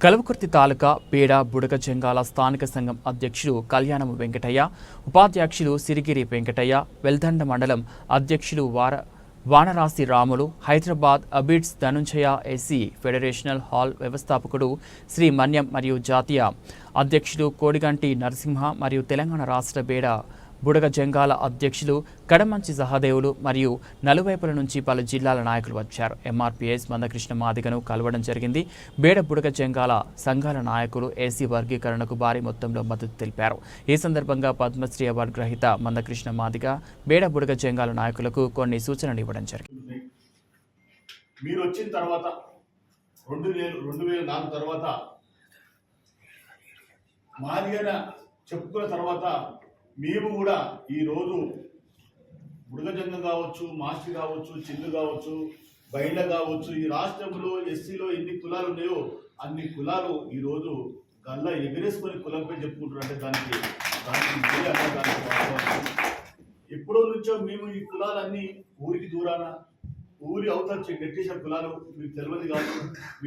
కలవకుర్తి తాలూకా పేడ బుడక జంగాల స్థానిక సంఘం అధ్యక్షుడు కళ్యాణము వెంకటయ్య ఉపాధ్యక్షుడు సిరిగిరి వెంకటయ్య వెల్దండ మండలం అధ్యక్షులు వార Vanarasi Ramulu Hyderabad Abids Dhananjaya SC federation hall వ్యవస్థాపకుడు శ్రీ మన్యం మరియు జాతీయ అధ్యక్షుడు కోడిగంటి నరసింహ మరియు తెలంగాణ రాష్ట్ర బేడ బుడగ జంగాల అధ్యక్షులు కడమంచి సహదేవులు మరియు నలువైపుల నుంచి పలు జిల్లాల నాయకులు వచ్చారు. ఎంఆర్పీఎస్ మందకృష్ణ మాదిగను కలవడం జరిగింది. బేడ బుడగ జంగాల సంఘాల నాయకులు ఏసీ వర్గీకరణకు భారీ మొత్తంలో మద్దతు తెలిపారు. ఈ సందర్భంగా పద్మశ్రీ అవార్డు గ్రహీత మందకృష్ణ మాదిగ బేడ బుడగ జంగాల నాయకులకు కొన్ని సూచనలు ఇవ్వడం జరిగింది. మీరు వచ్చిన తర్వాత రెండు వేలు రెండు వేల నాలుగు తర్వాత మాదిగన చెప్పుకున్న తర్వాత మేము కూడా ఈరోజు బుడగజంగం కావచ్చు మాస్టి కావచ్చు చిల్లు కావచ్చు బయట కావచ్చు ఈ రాష్ట్రంలో ఎస్సీలో ఎన్ని కులాలు ఉన్నాయో అన్ని కులాలు ఈరోజు గల్లా ఎగరేసుకొని కులంపై చెప్పుకుంటారు అంటే దానికి దానికి ఎప్పుడో నుంచో మేము ఈ కులాలన్నీ ఊరికి దూరాన ఊరి అవతల నెట్టేసిన కులాలు మీకు తెలియదు కాదు